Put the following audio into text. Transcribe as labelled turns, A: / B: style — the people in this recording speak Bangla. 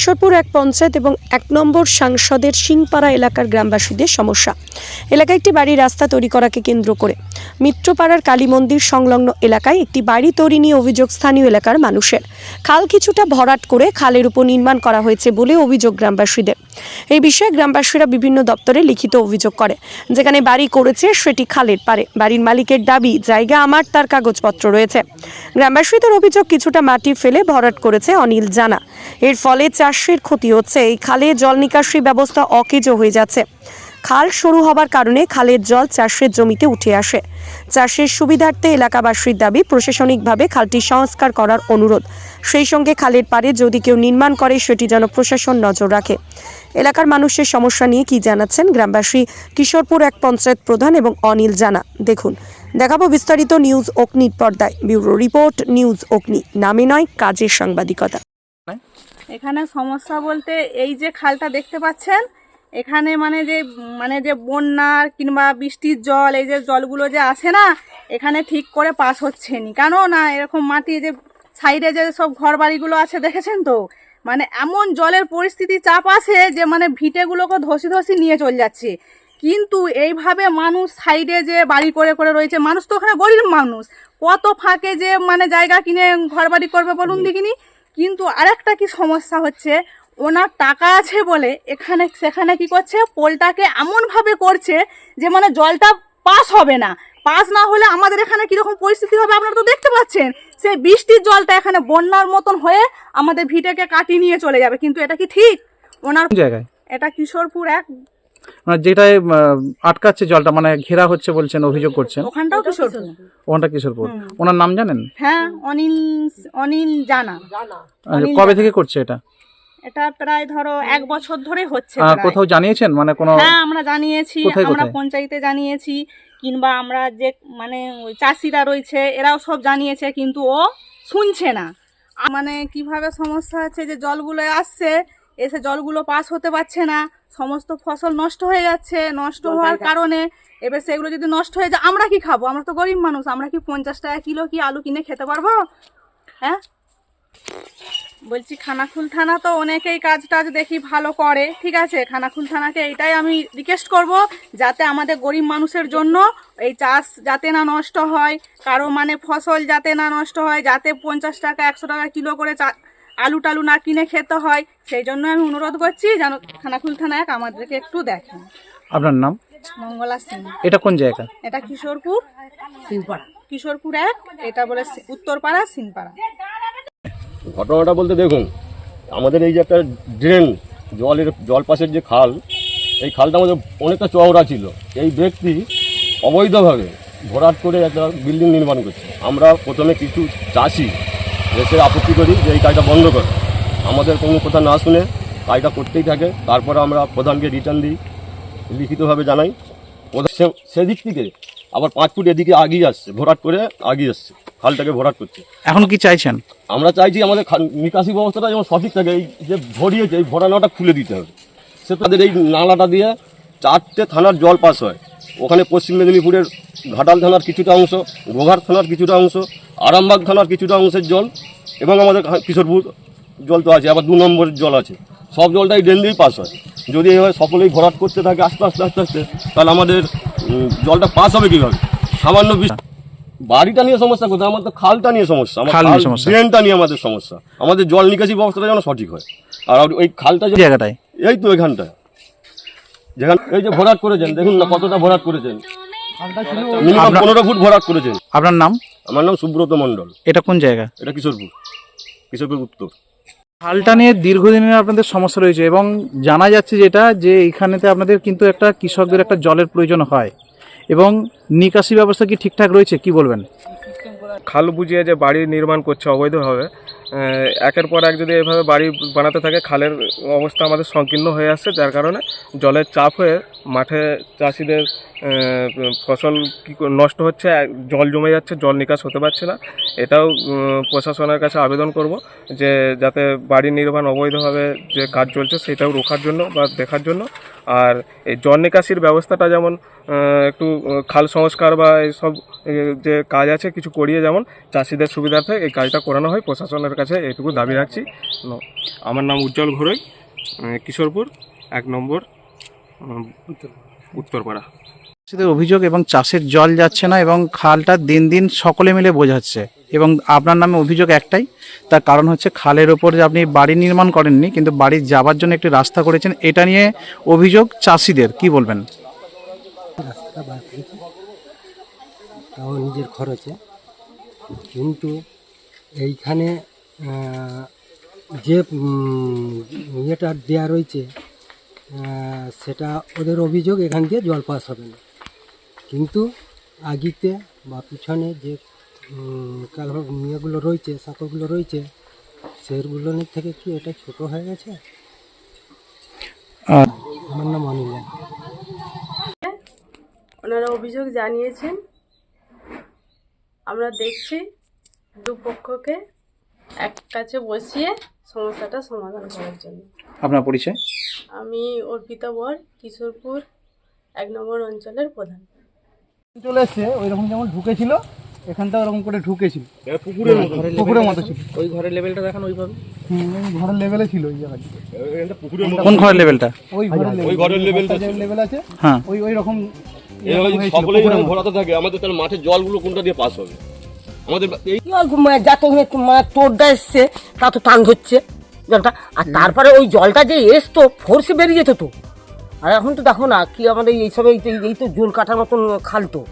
A: কিশোরপুর এক পঞ্চায়েত এবং এক নম্বর সাংসদের সিংপাড়া এলাকার গ্রামবাসীদের সমস্যা। এলাকায় একটি বাড়ি রাস্তা তৈরি করাকে কেন্দ্র করে মিত্রপাড়ার কালী মন্দির সংলগ্ন এলাকায় একটি বাড়ি তৈরি নিয়ে অভিযোগ স্থানীয় এলাকার মানুষের। খাল কিছুটা ভরাট করে খালের উপর নির্মাণ করা হয়েছে বলে অভিযোগ গ্রামবাসীদের। এই বিষয়ে গ্রামবাসীরা বিভিন্ন দপ্তরে লিখিত অভিযোগ করে। যেখানে বাড়ি করেছে সেটি খালের পারে বাড়ির মালিকের দাবি, জায়গা আমার, তার কাগজপত্র রয়েছে। গ্রামবাসীদের অভিযোগ, কিছুটা মাটি ফেলে ভরাট করেছে অনিল জানা। এর ফলে চাষের ক্ষতি হচ্ছে। এই খালে জল নিকাশি ব্যবস্থা অকেজো হয়ে যাচ্ছে। খাল শুরু হবার কারণে খালের জল চাষের জমিতে উঠে আসে। চাষের সুবিধার্থে এলাকাবাসীর দাবি, প্রশাসনিকভাবে খালটি সংস্কার করার অনুরোধ। সেই সঙ্গে খালের পারে যদি কেউ নির্মাণ করে, সেটি যেন প্রশাসন নজর রাখে। এলাকার মানুষের সমস্যা নিয়ে কি জানাচ্ছেন গ্রামবাসী কিশোরপুর এক পঞ্চায়েত প্রধান এবং অনিল জানা। দেখুন, দেখাবো বিস্তারিত নিউজ অগ্নির পর্দায়। ব্যুরো রিপোর্ট, নিউজ অগ্নি। নামে নয়, কাজের সাংবাদিকতা।
B: এখানে সমস্যা বলতে এই যে খালটা দেখতে পাচ্ছেন, এখানে মানে যে মানে যে বন্যার কিংবা বৃষ্টির জল, এই যে জলগুলো যে আসে না, এখানে ঠিক করে পাস হচ্ছে নি। কেন না এরকম মাটি যে সাইডে যে সব ঘর বাড়িগুলো আছে, দেখেছেন তো? মানে এমন জলের পরিস্থিতি, চাপ আছে যে মানে ভিটেগুলোকে ধসি ধসি নিয়ে চলে যাচ্ছে। কিন্তু এইভাবে মানুষ সাইডে যে বাড়ি করে করে রয়েছে, মানুষ তো ওখানে গরিব মানুষ। কত ফাঁকে যে মানে জায়গা কিনে ঘর বাড়ি করবে বলুন দেখিনি? কিন্তু আরেকটা কি সমস্যা হচ্ছে? ওনার টাকা আছে বলে এখানে সেখানে কি করছে? পোলটাকে এমনভাবে করছে যে মানে জলটা পাস হবে না। পাস না হলে আমাদের এখানে কীরকম পরিস্থিতি হবে আপনারা তো দেখতে পাচ্ছেন। সেই বৃষ্টির জলটা এখানে বন্যার মতন হয়ে আমাদের ভিটেকে কাটিয়ে নিয়ে চলে যাবে। কিন্তু এটা কি ঠিক? ওনার
C: জায়গায়?
B: এটা কিশোরপুর এক
C: মানে যেটায় আটকাচ্ছে জলটা মানে ঘেরা হচ্ছে বলছেন অভিযোগ করছেন।
B: ওখানটাও কিশোরপুর।
C: ওখানটা কিশোরপুর। ওনার নাম জানেন?
B: হ্যাঁ অনিল অনিল জানা।
C: কবে থেকে করছে এটা?
B: এটা প্রায় ধরো এক বছর ধরে হচ্ছে
C: কোথাও জানিয়েছেন? মানে কোনো
B: হ্যাঁ আমরা জানিয়েছি আমরা পঞ্চায়েতে জানিয়েছি কিংবা আমরা যে মানে ওই চাষিরা রয়েছে এরাও সব জানিয়েছে কিন্তু ও শুনছে না। মানে কীভাবে সমস্যা হচ্ছে যে জলগুলো আসছে এসে জলগুলো পাস হতে পারছে না সমস্ত ফসল নষ্ট হয়ে যাচ্ছে নষ্ট হওয়ার কারণে এবার সেগুলো যদি নষ্ট হয়ে যায় আমরা কি খাব? আমরা তো গরিব মানুষ আমরা কি পঞ্চাশ টাকা কিলো কি আলু কিনে খেতে পারব? হ্যাঁ? বলছি খানাখুল থানা তো অনেকেই কাজ টাজ দেখি ভালো করে ঠিক আছে? খানাখুল থানাকে এটাই আমি রিকোয়েস্ট করব যাতে আমাদের গরিব মানুষের জন্য এই চাষ যাতে না নষ্ট হয় কারও মানে ফসল যাতে না নষ্ট হয় যাতে পঞ্চাশ টাকা একশো টাকা কিলো করে চা আলু টালু না কিনে খেতে হয় সেই জন্য আমি অনুরোধ করছি যেন খানাকুল থানায় আমাদেরকে একটু দেখেন।
C: আপনার নাম?
B: মঙ্গলা সিং।
C: এটা কোন জায়গা?
B: এটা কিশোরপুর। কিশোরপুর এক এটা বলে উত্তরপাড়া সিনপাড়া
D: ঘটনাটা বলতে দেখুন আমাদের এই যে একটা ড্রেন জলের জল পাশের যে খাল এই খালটা আমাদের অনেকটা চওড়া ছিল। এই ব্যক্তি অবৈধভাবে ভরাট করে একটা বিল্ডিং নির্মাণ করছে। আমরা প্রথমে কিছু চাষি এসে আপত্তি করি যে এই কাজটা বন্ধ করে। আমাদের কোনো কথা না শুনে কাজটা করতেই থাকে। তারপরে আমরা প্রধানকে রিটার্ন দিই লিখিতভাবে জানাই। সে- সেদিক থেকে আবার পাঁচ ফুট এদিকে আগিয়ে আসছে ভরাট করে আগিয়ে আসছে খালটাকে ভরাট করছে।
C: এখন কি চাইছেন?
D: আমরা চাইছি আমাদের নিকাশি ব্যবস্থাটা যেমন সঠিক থাকে এই যে ভরিয়েছে এই ভরানোটা খুলে দিতে হবে। সে তাদের এই নালাটা দিয়ে চারটে থানার জল পাস হয়। ওখানে পশ্চিম মেদিনীপুরের ঘাটাল থানার কিছুটা অংশ গোঘাট থানার কিছুটা অংশ আরামবাগ থানার কিছুটা অংশের জল এবং আমাদের কিশোরপুর জল তো আছে আবার দু নম্বরের জল আছে। সব জলটাই ড্রেন দিয়েই পাস হয়। যদি এভাবে সকলেই ভরাট করতে থাকে আস্তে আস্তে আস্তে আস্তে তাহলে আমাদের জলটা পাস হবে কীভাবে? সামান্য বাড়িটা নিয়ে সমস্যা কোথায়? আমার তো খালটা নিয়ে সমস্যা। আমার
C: খাল নিয়ে
D: ড্রেনটা নিয়ে আমাদের সমস্যা। আমাদের জল নিকাশি ব্যবস্থাটা যেন সঠিক হয়। আর ওই খালটা যে
C: জায়গাটায়?
D: এই তো এখানটায় যেখান এই যে ভরাট করেছেন দেখুন না কতটা ভরাট করেছেন। মিনিমাম পনেরো ফুট ভরাট করেছেন।
C: আপনার নাম?
D: আমার নাম সুব্রত মন্ডল
C: এটা কোন জায়গা?
D: এটা কিশোরপুর। কিশোরপুর উত্তর।
C: খালটা নিয়ে দীর্ঘদিনের আপনাদের সমস্যা রয়েছে এবং জানা যাচ্ছে যেটা যে এখানেতে আপনাদের কিন্তু একটা কৃষকদের একটা জলের প্রয়োজন হয়। এবং নিকাশি ব্যবস্থা কি ঠিকঠাক রয়েছে কি বলবেন?
E: খাল বুঝিয়ে যে বাড়ি নির্মাণ করছে অবৈধভাবে একের পর এক যদি এভাবে বাড়ি বানাতে থাকে, খালের অবস্থা আমাদের সংকীর্ণ হয়ে আসছে, যার কারণে জলের চাপ হয়ে মাঠে চাষিদের ফসল নষ্ট হচ্ছে জল জমে যাচ্ছে, জল নিকাশ হতে পারছে না। এটাও প্রশাসনের কাছে আবেদন করব যে, যাতে বাড়ি নির্মাণ অবৈধভাবে যে কাজ চলছে, সেটাও রোখার জন্য বা দেখার জন্য আর এই জল নিকাশির ব্যবস্থাটা যেমন একটু খাল সংস্কার বা এইসব যে কাজ আছে কিছু করিয়ে যেমন চাষিদের সুবিধার্থে এই কাজটা করানো হয়, প্রশাসনের কাছে এটুকু দাবি রাখছি। আমার নাম উজ্জ্বল ঘোরই কিশোরপুর, এক নম্বর উত্তরপাড়া।
C: চাষিদের অভিযোগ এবং চাষের জল যাচ্ছে না এবং খালটা দিন দিন সকলে মিলে বোঝাচ্ছে। এবং আপনার নামে অভিযোগ একটাই, তার কারণ হচ্ছে খালের ওপর যে আপনি বাড়ি নির্মাণ করেননি, কিন্তু বাড়ি যাবার জন্য একটি রাস্তা করেছেন, এটা নিয়ে অভিযোগ চাষিদের, কি বলবেন?
F: তাও নিজের খরচে। কিন্তু এইখানে যে ইয়েটা দেওয়া রয়েছে সেটা ওদের অভিযোগ, এখান দিয়ে জল পাস হবে না। কিন্তু আগিতে বা পিছনে যে কালভার ইয়েগুলো রয়েছে সাঁকোগুলো রয়েছে সেগুলোর থেকে কি এটা ছোট হয়ে গেছে? আমার নাম অনিল।
G: ওনারা অভিযোগ জানিয়েছেন। আমরা দেখছি দুপক্ষকে এক কাছে বসিয়ে সমস্যাটা সমাধান করার জন্য।
C: আপনার পরিচয়?
G: আমি অর্পিতা বর কিশোরপুর এক নম্বর অঞ্চলের প্রধান।
H: চলে এসছে ওই রকম যেমন ঢুকেছিল এখানটা ওরকম করে ঢুকেছিল। পুকুরের মতো। পুকুরের মতো ছিল।
E: ওই ঘরের লেভেলটা দেখান ওইভাবে
H: হুম, ঘরের লেভেলে ছিল ওই জায়গাটা।
C: কোন ঘরের লেভেলটা?
H: ওই ঘরের
D: ওই ঘরের লেভেলটা
H: যে লেভেল আছে।
C: হ্যাঁ।
H: ওই ওই রকম
D: সকলেই থাকে। আমাদের তাহলে মাঠের জলগুলো কোনটা দিয়ে পাস হবে? আমাদের
I: যাতে মানে তোরটা এসছে তা তো টান ধরছে জলটা। আর তারপরে ওই জলটা যে এসতো ফোর্সে বেরিয়ে যেত তো। আর এখন তো দেখো না কি আমাদের এইসব এই তো- এই তো জোন কাটার মতন খাল তো।